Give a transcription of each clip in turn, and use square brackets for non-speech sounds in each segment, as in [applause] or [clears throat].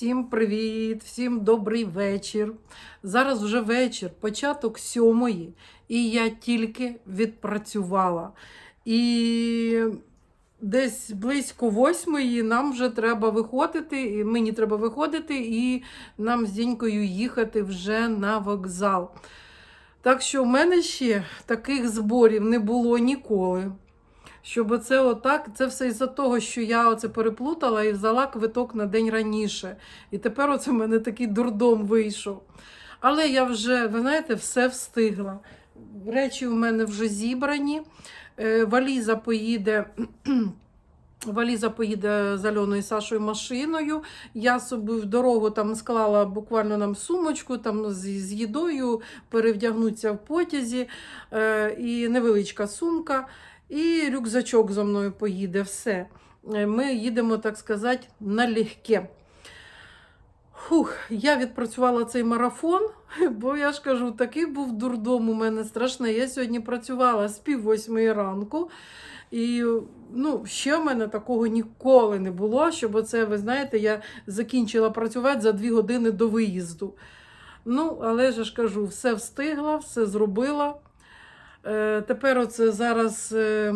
Всім привіт, всім добрий вечір. Зараз вже вечір, початок сьомої, і я тільки відпрацювала. І десь близько восьмої нам вже треба виходити, і мені треба виходити, і нам з Дінькою їхати вже на вокзал. Так що в мене ще таких зборів не було ніколи. Щоб це отак, це все із-за того, що я оце переплутала і взяла квиток на день раніше. І тепер оце в мене такий дурдом вийшов. Але я вже, ви знаєте, все встигла. Речі у мене вже зібрані. Е, Валіза поїде. [clears throat] Валіза поїде з Альоною і Сашою машиною. Я собі в дорогу там склала буквально нам сумочку там з, з їдою, перевдягнуться в потязі е, і невеличка сумка. І рюкзачок зо мною поїде. Все. Е, Ми їдемо, так сказати, налегке. Фух, я відпрацювала цей марафон, [laughs] бо я ж кажу, такий був дурдом у мене страшний. Я сьогодні працювала з пів восьмої ранку. І ну, ще в мене такого ніколи не було, щоб оце, ви знаєте, я закінчила працювати за дві години до виїзду. Ну, але ж кажу, все встигла, все зробила. Е, тепер оце зараз е,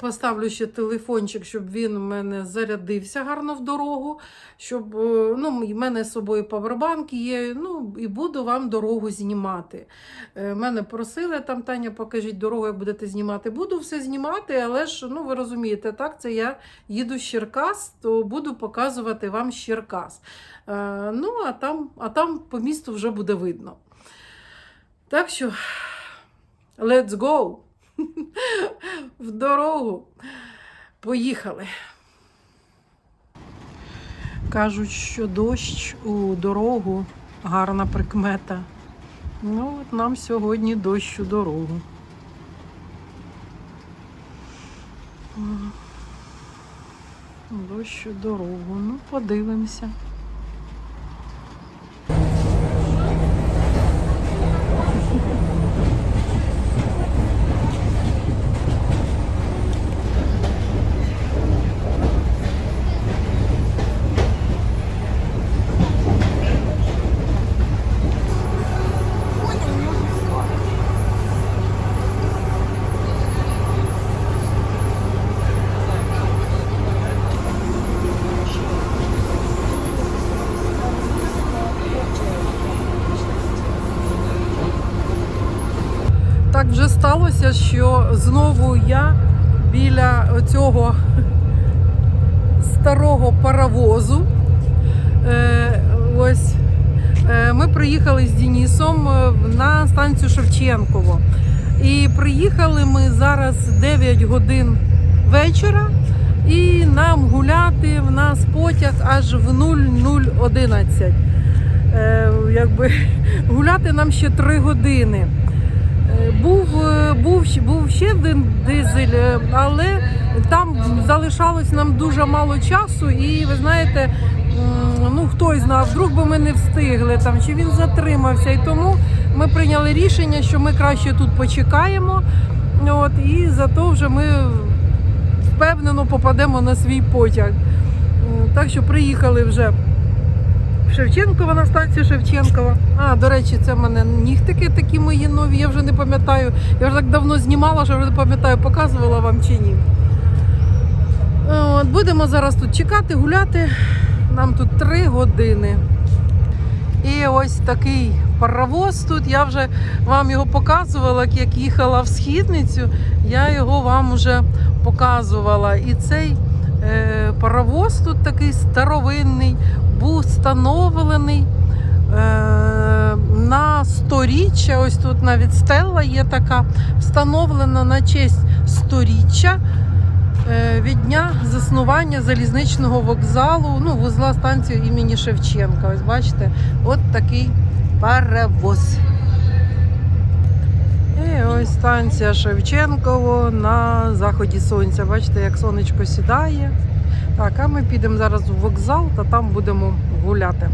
поставлю ще телефончик, щоб він у мене зарядився гарно в дорогу. Щоб е, ну, в мене з собою павербанк є. Ну, і буду вам дорогу знімати. Мене просили там, Таня, покажіть дорогу, як будете знімати. Буду все знімати, але ж ну, ви розумієте, так, це я їду з Черкас, то буду показувати вам з ну, а там, а там по місту вже буде видно. Так що. Let's go! [laughs] В дорогу. Поїхали. Кажуть, що дощ у дорогу гарна прикмета. Ну, от нам сьогодні дощ у дорогу. Дощ у дорогу. Ну, подивимося. Так вже сталося, що знову я біля цього старого паровозу. Е, ось е, ми приїхали з Денисом е, на станцію Шевченково. І приїхали ми зараз 9 годин вечора, і нам гуляти в нас потяг аж в 0011. Е, якби [laughs] гуляти нам ще 3 години. Був, е, був, був ще один дизель, е, але там залишалось нам дуже мало часу, і ви знаєте, ну хтось знав, вдруг би ми не встигли там, чи він затримався. І тому ми прийняли рішення, що ми краще тут почекаємо. От, і зато вже ми впевнено попадемо на свій потяг. Так що приїхали вже Шевченкова на станцію Шевченкова. А, до речі, це в мене нігтики такі мої нові, я вже не пам'ятаю. Я вже так давно знімала, що вже не пам'ятаю, показувала вам чи ні. От, будемо зараз тут чекати, гуляти. Нам тут три години. І ось такий паровоз тут. Я вже вам його показувала, як їхала в східницю. Я його вам вже показувала. І цей е, паровоз тут такий старовинний, був встановлений е, на сторіччя. Ось тут навіть стела є така, встановлена на честь сторіччя е, від дня заснування залізничного вокзалу, ну, вузла станцію імені Шевченка. Ось бачите, от такий паровоз. І ось станція Шевченково на заході сонця. Бачите, як сонечко сідає. Так, а ми підемо зараз в вокзал та там будемо гуляти.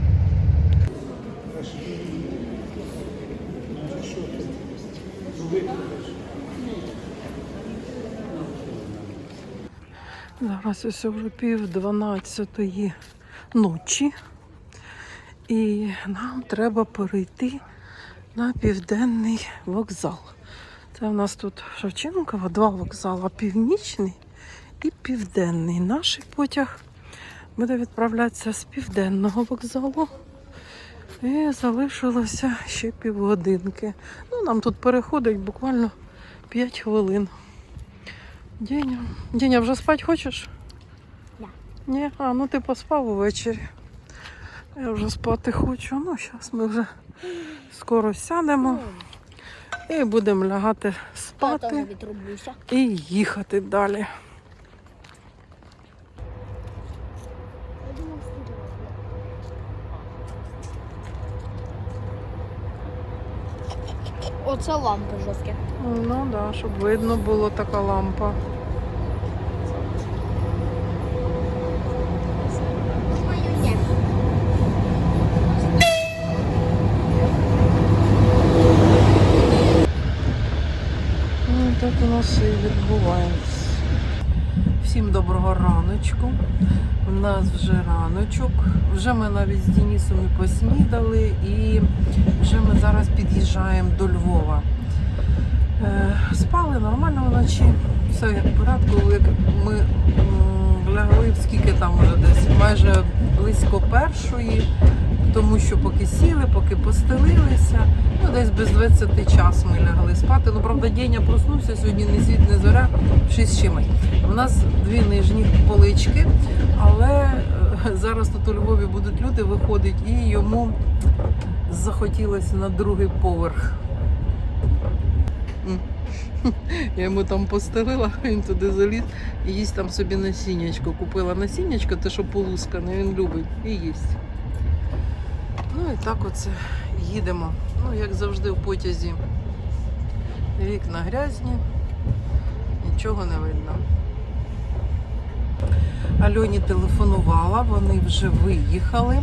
Зараз ось вже пів дванадцятої ночі. І нам треба перейти на південний вокзал. Це у нас тут Шевченкова, два вокзали, північний і південний. Наш потяг буде відправлятися з південного вокзалу. І залишилося ще півгодинки. Ну, нам тут переходить буквально 5 хвилин. Деня, Деня, вже спати хочеш? Да. Ні? А, ну ти поспав увечері. Я вже спати хочу. Ну, зараз ми вже скоро сядемо і будемо лягати спати і їхати далі. Оце лампи жорсткі. Ну да, щоб видно було така лампа. Ну, так у нас і відбувається. Всім доброго раночку. У нас вже раночок. Вже ми навіть з Денисом і поснідали, і вже ми зараз під'їжджаємо до Львова. Е, Спали нормально вночі, все як в порядку. Як ми лягли, скільки там вже десь, майже близько першої, тому що поки сіли, поки постелилися, ну десь без 20 час ми лягли спати. Ну, правда, Деня проснувся сьогодні не світ, не зоря, в 6 з чимось. У нас дві нижні полички, але е, зараз тут у Львові будуть люди виходить, і йому захотілося на другий поверх. [laughs] Я йому там постелила, [laughs] він туди заліз і їсть там собі насіннячко. Купила насіннячко, те, що полускане, він любить і їсть. Ну і так оце їдемо. Ну, як завжди в потязі. Вікна грязні, нічого не видно. Альоні телефонувала, вони вже виїхали,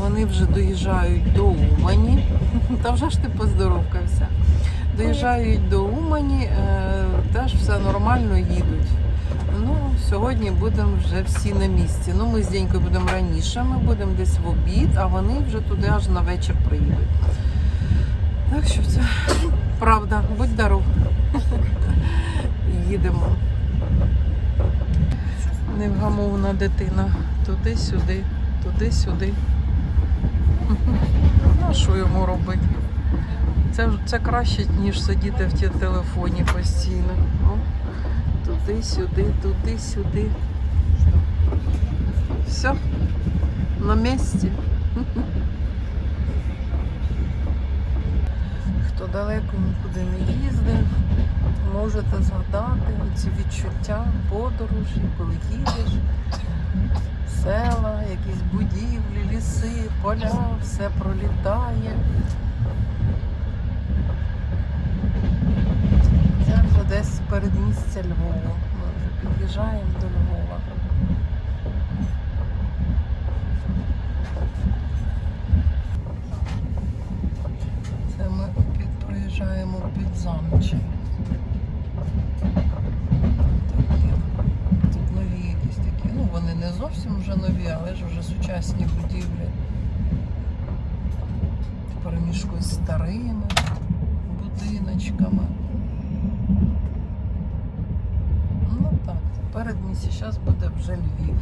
вони вже доїжджають до Умані. [laughs] Та вже ж ти поздоровкався. Доїжджають до Умані, е, теж все нормально їдуть. Ну, сьогодні будемо вже всі на місці. Ну, ми з Денькою будемо раніше, ми будемо десь в обід, а вони вже туди аж на вечір приїдуть. Так що це правда, будь здоров. Їдемо. Невгамовна дитина. Туди-сюди, туди-сюди. А що йому робити? Це, це краще, ніж сидіти в телефоні постійно. О, туди-сюди, туди-сюди. Все, на місці. Хто далеко нікуди не їздив, можете згадати ці відчуття подорожі, коли їдеш. Села, якісь будівлі, ліси, поля, все пролітає. Це вже десь передмістя Львова. Ми вже під'їжджаємо до Львова. Це ми проїжджаємо під замче. Тут нові якісь такі. Ну, вони не зовсім вже нові, але ж вже сучасні будівлі. Перемішку з старими будиночками. Ну так, перед місці зараз буде вже Львів.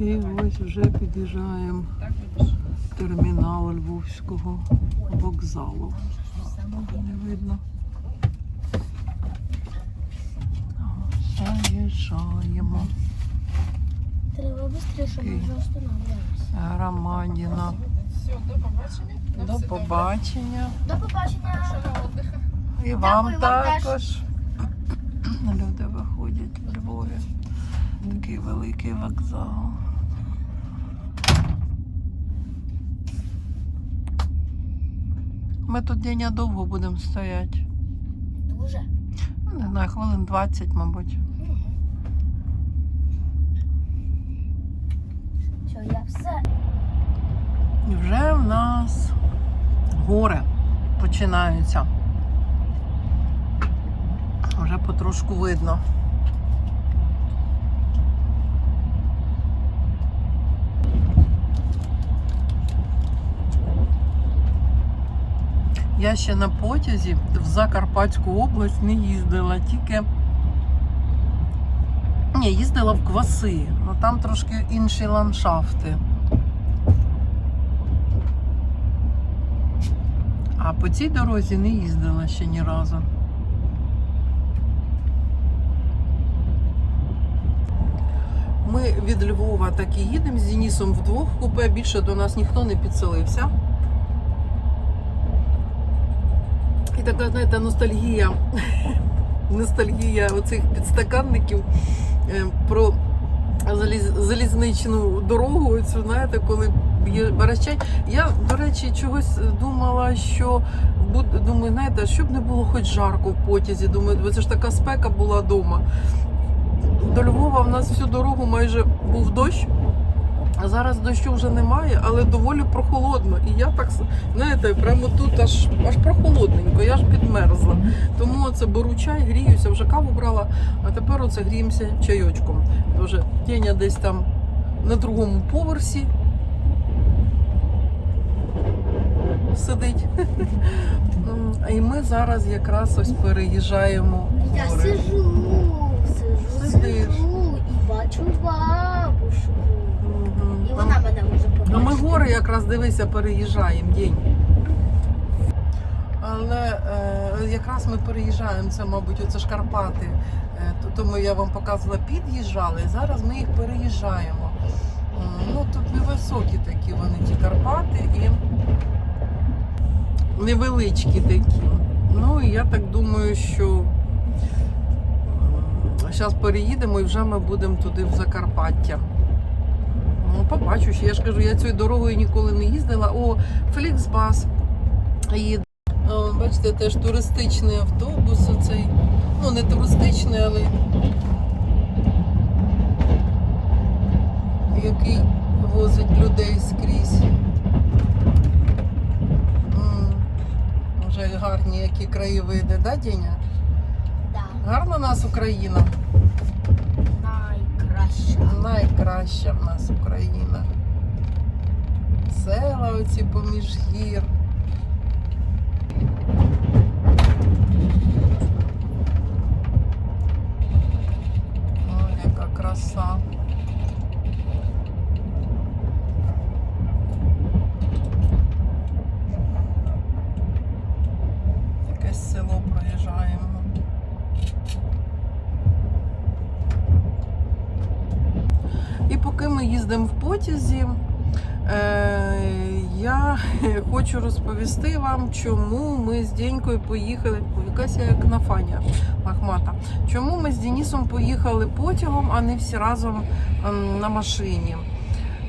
І ось вже під'їжджаємо в термінал Львовського вокзалу. Не видно. Заїжджаємо. Треба швидше, щоб ми вже останавливалися. Громадіна. До побачення. До побачення. І вам Дякую, вам також. Люди виходять в Львові. Такий великий вокзал. Ми тут дня довго будемо стояти. Дуже. Ну, не знаю, хвилин 20, мабуть. Що я все. І вже в нас гори починаються. Вже потрошку видно. Я ще на потязі в Закарпатську область не їздила, тільки ні, їздила в Кваси, але там трошки інші ландшафти. А по цій дорозі не їздила ще ні разу. Ми від Львова так і їдемо з Денисом вдвох купе. Більше до нас ніхто не підселився. І така, знаєте, ностальгія. [laughs] Ностальгія оцих підстаканників е, про заліз, залізничну дорогу. Цю, знаєте, коли б'є Берещай. Я, до речі, чогось думала, що думаю, знаєте, щоб не було хоч жарко в потязі. Думаю, бо це ж така спека була вдома. До Львова в нас всю дорогу майже був дощ. А зараз дощу вже немає, але доволі прохолодно. І я так, знаєте, прямо тут аж, аж прохолодненько, я ж підмерзла. Тому оце беру чай, гріюся, вже каву брала, а тепер оце гріємося чайочком. Тоже Теня десь там на другому поверсі сидить. [laughs] І ми зараз якраз ось переїжджаємо. Я сижу, сижу, сижу і бачу бабушку. І вона мене може А побачити. ми гори якраз дивися, переїжджаємо день. Але е, якраз ми переїжджаємо, це, мабуть, оце ж Карпати. Е, тому я вам показувала, під'їжджали, зараз ми їх переїжджаємо. М, Ну, тут невисокі такі вони, ті Карпати, і невеличкі такі. Ну, і я так думаю, що зараз переїдемо і вже ми будемо туди в Закарпаття. Ну, побачу, ще. я ж кажу, я цією дорогою ніколи не їздила. О, Фліксбас їде. Бачите, теж туристичний автобус оцей. Ну, не туристичний, але який возить людей скрізь. Вже гарні які краєвиди, да, Діня? Да, Гарна у нас Україна. Найкраща. Найкраща в нас Україна. Села оці поміж гір. Ой, яка краса. І поки ми їздимо в потязі, е, я [laughs] хочу розповісти вам, чому ми з Дєнькою поїхали. Якась я як нафаня лахмата. Чому ми з Денисом поїхали потягом, а не всі разом ем, на машині.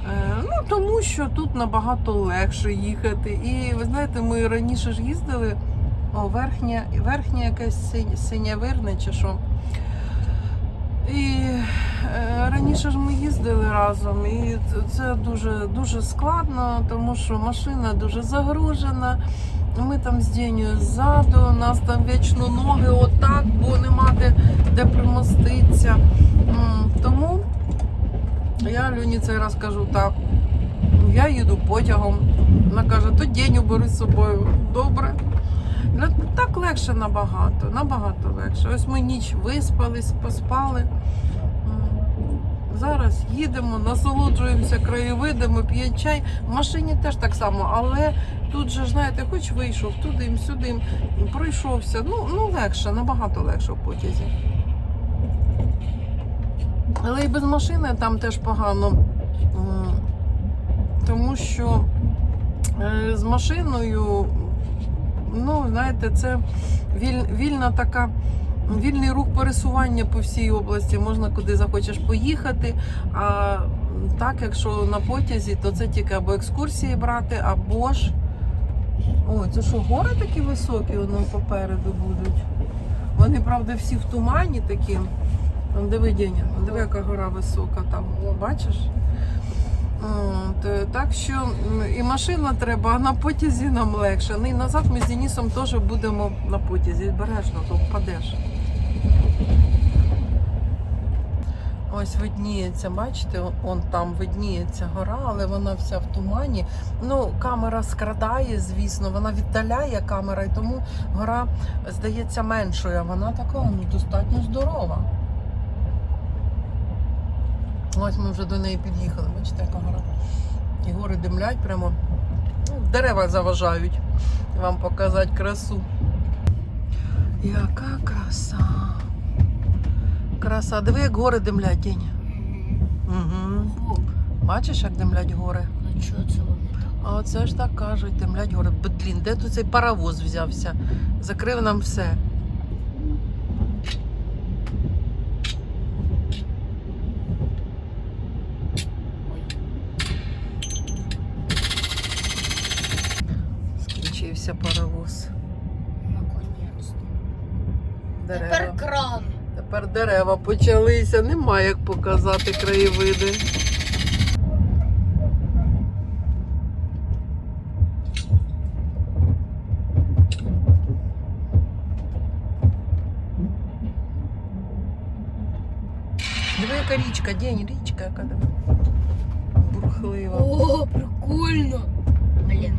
Е, Ну, тому що тут набагато легше їхати. І ви знаєте, ми раніше ж їздили, о, верхня, верхня якась синявирне чи що. І раніше ж ми їздили разом, і це дуже, дуже складно, тому що машина дуже загружена. Ми там з Дєнею ззаду, у нас там вічно ноги отак, бо нема де, де примоститися. Тому я Люні цей раз кажу так. Я їду потягом. Вона каже, то Деню бери з собою. Добре. Так легше набагато, набагато легше. Ось ми ніч виспались, поспали. Зараз їдемо, насолоджуємося краєвидами, п'є чай. В машині теж так само, але тут же, знаєте, хоч вийшов туди, сюди, пройшовся. Ну, ну легше, набагато легше в потязі. Але і без машини там теж погано. Тому що е, з машиною, ну, знаєте, це віль, вільна така. Вільний рух пересування по всій області, можна куди захочеш поїхати. А так, якщо на потязі, то це тільки або екскурсії брати, або ж Ой, це що, гори такі високі воно попереду будуть? Вони, правда, всі в тумані такі. Вон диви, вон диви, яка гора висока там. Бачиш? От, так що і машина треба, а на потязі нам легше. Ну і назад ми з Денисом теж будемо на потязі. Бережно, то впадеш. Ось видніється, бачите, он там видніється гора, але вона вся в тумані. Ну, камера скрадає, звісно, вона віддаляє камера, і тому гора здається меншою, а вона така ну, достатньо здорова. Ось ми вже до неї під'їхали. Бачите, яка гора. І гори димлять прямо. Ну, дерева заважають вам показати красу. Яка краса. Краса. Диви, як гори димлять, День. Угу. Бачиш, як димлять гори? а чого це вони? А оце ж так кажуть, димлять гори. Блін, де тут цей паровоз взявся? Закрив нам все. Скінчився паровоз. Наконець. Дерева. Дерева почалися. Немає як показати краєвиди. Диви, яка річка, день, річка, яка диви. Бурхлива. О, прикольно. Блін.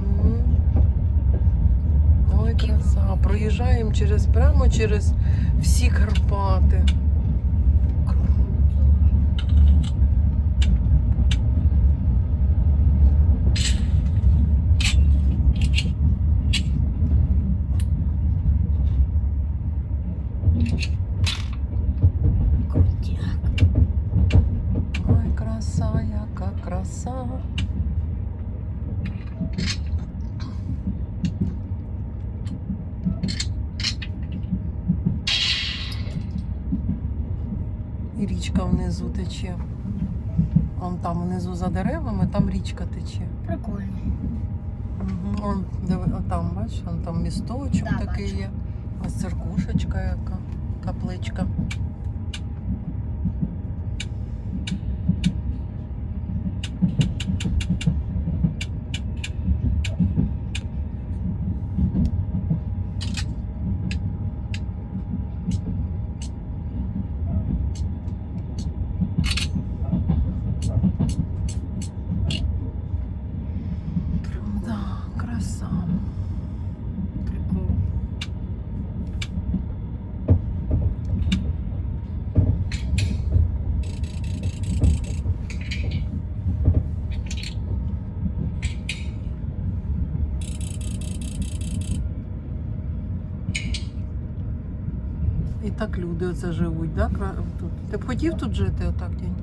Ой, краса. Проїжджаємо через прямо через всі Карпати. Круто. Крутяк. Ой, краса, яка краса. І річка внизу тече. Вон там внизу за деревами, там тече. Прикольно. Угу. Он, диви, о, там, бачиш, он там місточок Да, такий бачу. є. Ось церкушечка яка, капличка. Да, краса. Прикол. І так люди оце живуть, да? кра- Тут. Ти б хотів тут жити отак день?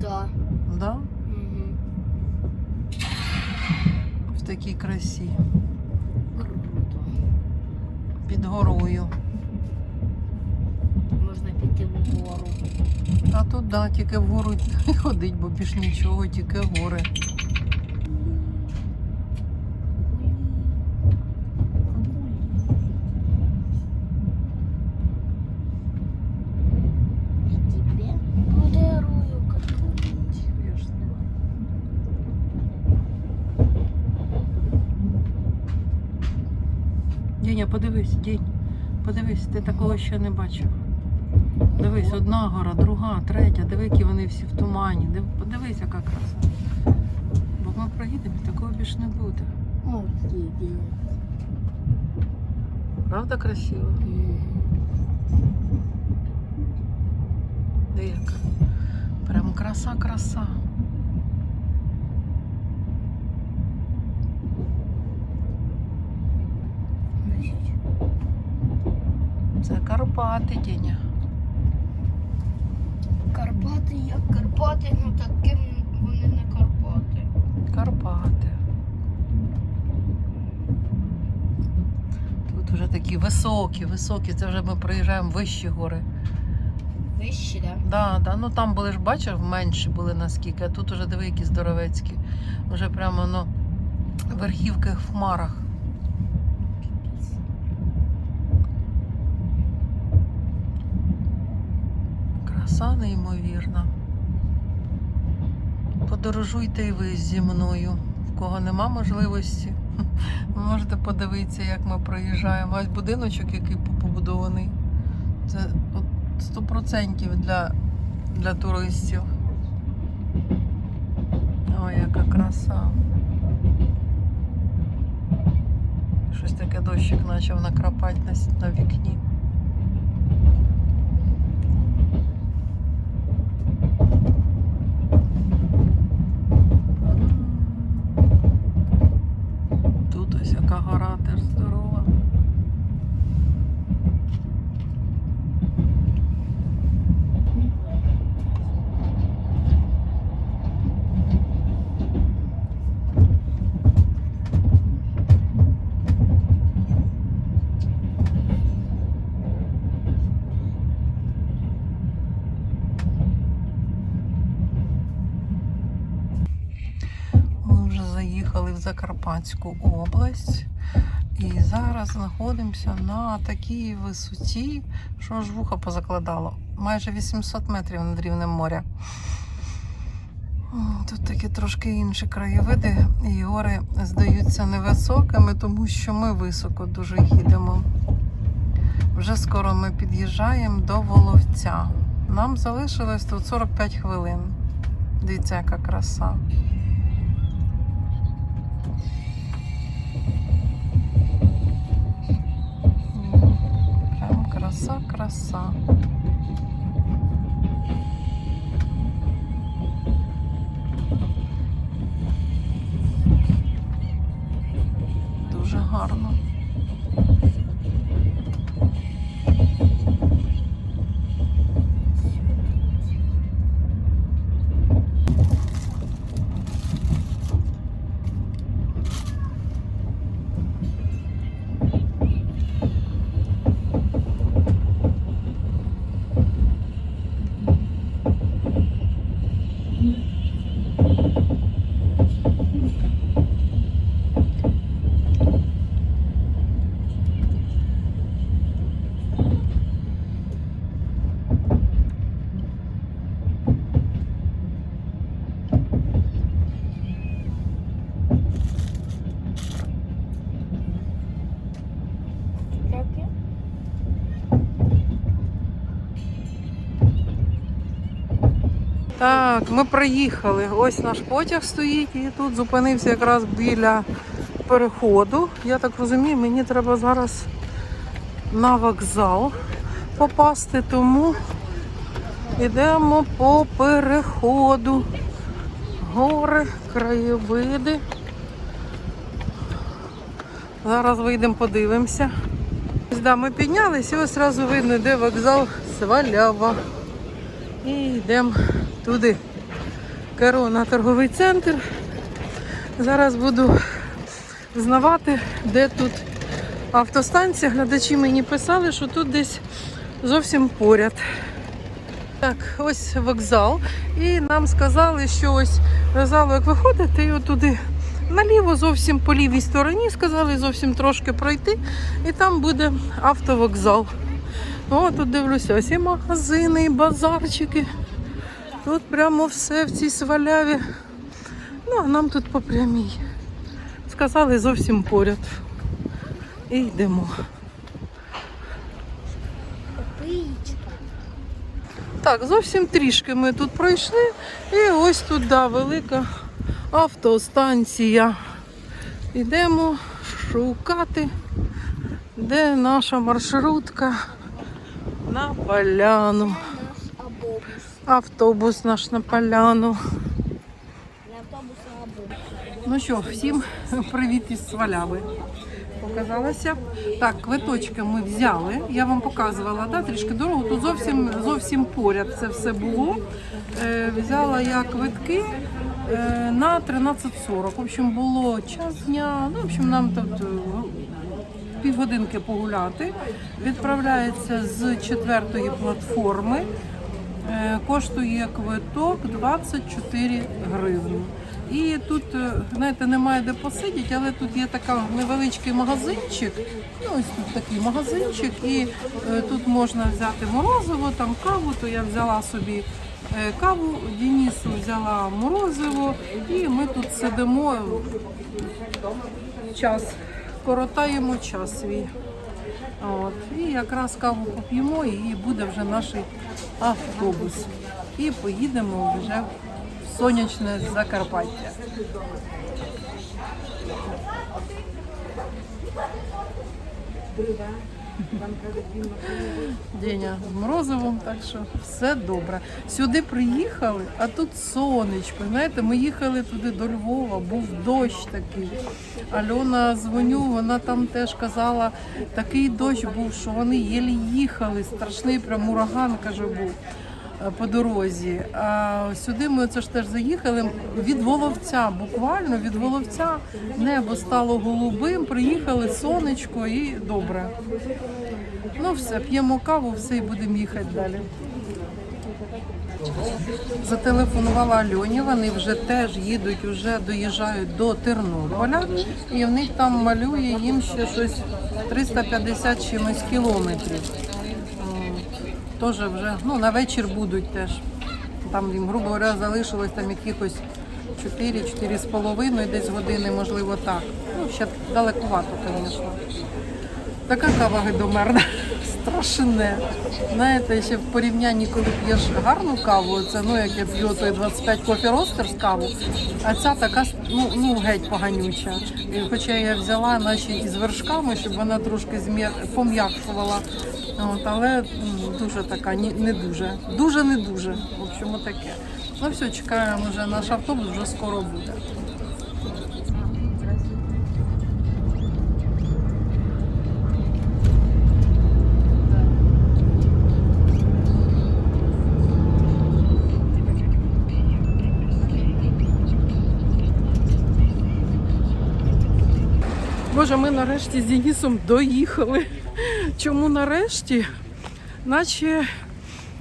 Да. Да? Угу. В такій красі. Круто. Під горою. Можна піти вгору. А тут да, тільки вгору [laughs] ходить, бо більш нічого, тільки гори. Я тебе подарую катку. Деня, подивись, день. Подивись, ти такого ще не бачив. Дивись, одна гора, друга, третя, диви, які вони всі в тумані. Див- Подивись, яка краса. Бо ми проїдемо, і такого більш не буде. Правда красиво? Де яка? Прям краса, краса. Це Карпати, Деня. Карпати як Карпати, ну таким вони не Карпати. Карпати. Тут вже такі високі, високі. Це вже ми проїжджаємо вищі гори. Вищі, да? Да, да. Ну там були ж, бачиш, менші були наскільки, а тут уже диви, які здоровецькі. Вже прямо ну, верхівки в хмарах. Краса неймовірна. Подорожуйте і ви зі мною. В кого нема можливості, [laughs] ви можете подивитися, як ми проїжджаємо. Ось будиночок, який побудований. Це от 100% для, для туристів. Ой, яка краса. Щось таке дощик почав накрапати на, на вікні. Тут ось яка гора теж здорова. Ми вже заїхали в Закарпатську область. І зараз знаходимося на такій висоті, що аж вуха позакладало. Майже 800 метрів над рівнем моря. Тут такі трошки інші краєвиди, і гори здаються невисокими, тому що ми високо дуже їдемо. Вже скоро ми під'їжджаємо до Воловця. Нам залишилось тут 45 хвилин. Дивіться, яка краса. Краса, краса. Дуже гарно. Так, ми приїхали. Ось наш потяг стоїть і тут зупинився якраз біля переходу. Я так розумію, мені треба зараз на вокзал попасти, тому йдемо по переходу. Гори, краєвиди. Зараз вийдемо, подивимося. Ось, да, ми піднялися і ось одразу видно, де вокзал Свалява. І йдемо туди. Корона торговий центр. Зараз буду знавати, де тут автостанція. Глядачі мені писали, що тут десь зовсім поряд. Так, ось вокзал. І нам сказали, що ось вокзалу, як виходите, і отуди наліво, зовсім по лівій стороні, сказали зовсім трошки пройти, і там буде автовокзал. О, тут дивлюся, ось і магазини, і базарчики. Тут прямо все в цій сваляві. Ну, а нам тут по прямій. Сказали зовсім поряд. І йдемо. Так, зовсім трішки ми тут пройшли. І ось тут, да, велика автостанція. Йдемо шукати, де наша маршрутка на поляну. Автобус. Наш на поляну. Ну що, всім привіт із Сваляви. Показалося. Так, квиточки ми взяли. Я вам показувала да, трішки дорогу. Тут зовсім зовсім поряд це все було. Е, взяла я квитки е, на 13.40. В общем, було час дня. Ну, в общем, нам тут е, півгодинки погуляти. Відправляється з четвертої платформи. Е, Коштує квиток 24 гривні. І тут, е, знаєте, немає де посидіти, але тут є така невеличкий магазинчик. Ну, ось тут такий магазинчик, і е, тут можна взяти морозиво, там каву, то я взяла собі каву, Денису взяла морозиво, і ми тут сидимо час, коротаємо час свій. От. І якраз каву поп'ємо і буде вже наш автобус. І поїдемо вже в сонячне Закарпаття. Деня в морозивом, так що все добре. Сюди приїхали, а тут сонечко. Знаєте, ми їхали туди до Львова, був дощ такий. Альона дзвоню, вона там теж казала, такий дощ був, що вони єлі їхали. Страшний прям ураган, каже, був по дорозі. А сюди ми це ж теж заїхали від Воловця, буквально від Воловця небо стало голубим, приїхали сонечко і добре. Ну все, п'ємо каву, все і будемо їхати далі. Зателефонувала Альоні, вони вже теж їдуть, вже доїжджають до Тернополя, і в них там малює їм ще щось 350 чимось кілометрів. Теж вже ну, на вечір будуть теж. Там їм, грубо говоря, залишилось там якихось 4 з половиною десь години, можливо, так. Ну, ще далекувато, звісно. Така кава гидомерна, [laughs] страшне. Знаєте, ще в порівнянні, коли п'єш гарну каву, це ну як я п'ю той 25 кофі ростерс каву, а ця така ну, ну геть поганюча. І хоча я взяла наче із вершками, щоб вона трошки пом'якшувала. От, але дуже така, не дуже. Дуже не дуже. В общем, таке. Ну все, чекаємо вже наш автобус, вже скоро буде. Боже, ми нарешті з Денисом доїхали. Чому нарешті? Наче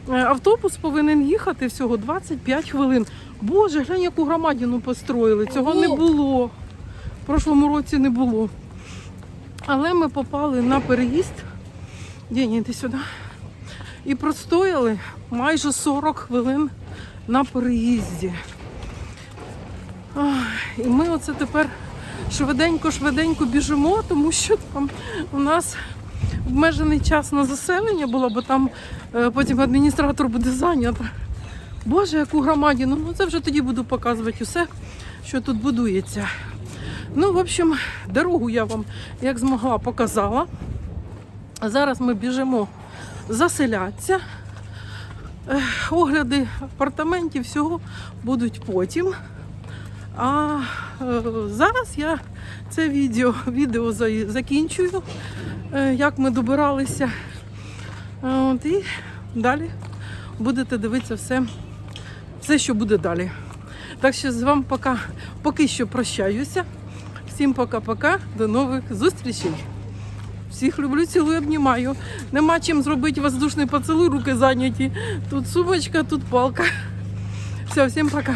е, автобус повинен їхати всього 25 хвилин. Боже, глянь, яку громадину построїли. Цього не було. В прошлому році не було. Але ми попали на переїзд. День, іди сюди. І простояли майже 40 хвилин на переїзді. І ми оце тепер швиденько-швиденько біжимо, тому що там у нас обмежений час на заселення було, бо там е, потім адміністратор буде зайнято. Боже, яку громадіну. Ну це вже тоді буду показувати усе, що тут будується. Ну, в общем, дорогу я вам як змогла показала. Зараз ми біжимо заселятися. Е, Огляди апартаментів всього будуть потім. А е, зараз я це відео, відео закінчую, е, як ми добиралися. Е, От, і далі будете дивитися все, все, що буде далі. Так що з вами поки, поки що прощаюся. Всім пока-пока, до нових зустрічей. Всіх люблю, цілую, обнімаю. Нема чим зробити воздушний поцілуй, руки зайняті. Тут сумочка, тут палка. Все, всім пока.